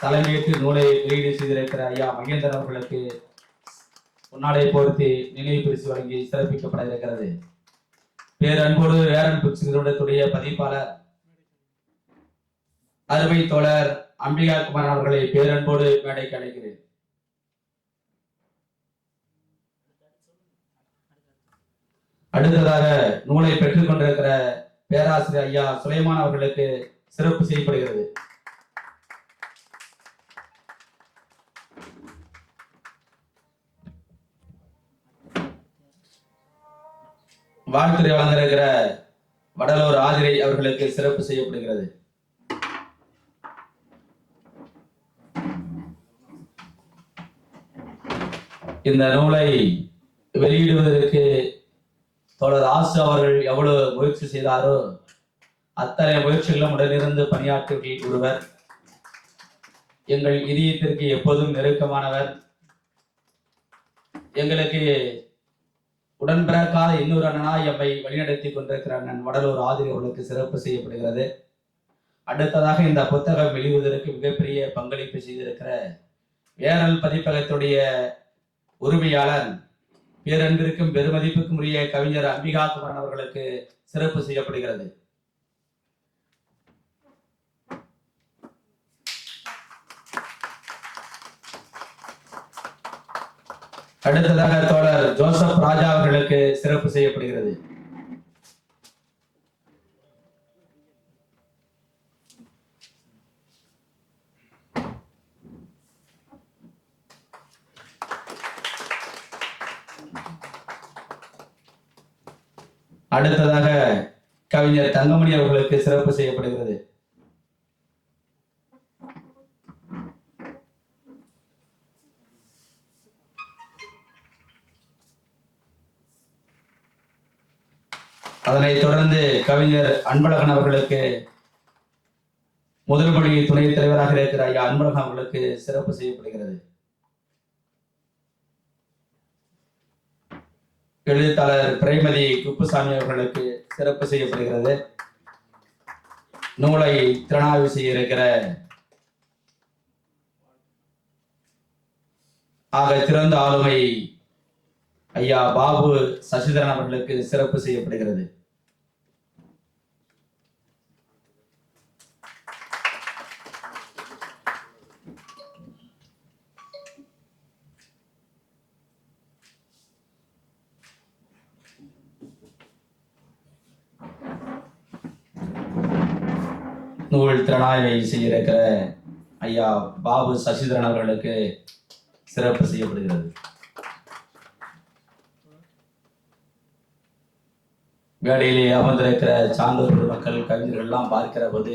தலைமையேற்று நூலை வெளியீடு செய்திருக்கிற ஐயா மகேந்தர் அவர்களுக்கு உன்னாடை பொறுத்து நினைவு பரிசு வழங்கி சிறப்பிக்கப்பட இருக்கிறது. பேரன்போடு வேரன் புக்ஸ் நிறுவனத்துடைய பதிப்பாளர் அருமை தோழர் அம்பிகா குமார் அவர்களை பேரன்போடு மேடைக்கு அழைக்கிறேன். அடுத்ததாக நூலை பெற்றுக் கொண்டிருக்கிற பேராசிரியர் ஐயா சுலைமான் அவர்களுக்கு சிறப்பு செய்யப்படுகிறது. வாழ்த்துறை வழங்கிருக்கிற வடலூர் ஆதிரை அவர்களுக்கு சிறப்பு செய்யப்படுகிறது. இந்த நூலை வெளியிடுவதற்கு தொடர் ஆசு அவர்கள் எவ்வளவு முயற்சி செய்தாரோ அத்தனை முயற்சிகளும் உடனிருந்து பணியாற்றிய ஒருவர். எங்கள் இதயத்திற்கு எப்போதும் நெருக்கமானவர். எங்களுக்கு உடன்பிறக்காத இன்னொரு அண்ணனாய் எம்மை வழிநடத்தி கொண்டிருக்கிற அண்ணன் வடலூர் ஆதிரி அவர்களுக்கு சிறப்பு செய்யப்படுகிறது. அடுத்ததாக இந்த புத்தகம் வெளிவதற்கு மிகப்பெரிய பங்களிப்பு செய்திருக்கிற வேரல் பதிப்பகத்துடைய உரிமையாளர் பேரன்பிற்கும் பெருமதிப்புக்கும் உரிய கவிஞர் அம்பிகா குமரன் அவர்களுக்கு சிறப்பு செய்யப்படுகிறது. அடுத்ததாக தோழர் ஜோசப் ராஜா அவர்களுக்கு சிறப்பு செய்யப்படுகிறது. அடுத்ததாக கவிஞர் தங்கமணி அவர்களுக்கு சிறப்பு செய்யப்படுகிறது. அதனைத் தொடர்ந்து கவிஞர் அன்பழகன் அவர்களுக்கு முதல் பள்ளி துணைத் தலைவராக இருக்கிற ஐயா அன்பழகன் அவர்களுக்கு சிறப்பு செய்யப்படுகிறது. எழுத்தாளர் பிரேமதி குப்புசாமி அவர்களுக்கு சிறப்பு செய்யப்படுகிறது. நூலை திறனாய்வு செய்ய இருக்கிற ஆக திறந்த ஆளுமை ஐயா பாபு சசிதரன் அவர்களுக்கு சிறப்பு செய்யப்படுகிறது. நூல் திறனாய்வை செய்திருக்கிற ஐயா பாபு சசிதரன் அவர்களுக்கு சிறப்பு செய்யப்படுகிறது. மேடையிலே அமர்ந்திருக்கிற சான்றோர் மக்கள் கவிஞர்கள் எல்லாம் பார்க்கிற போது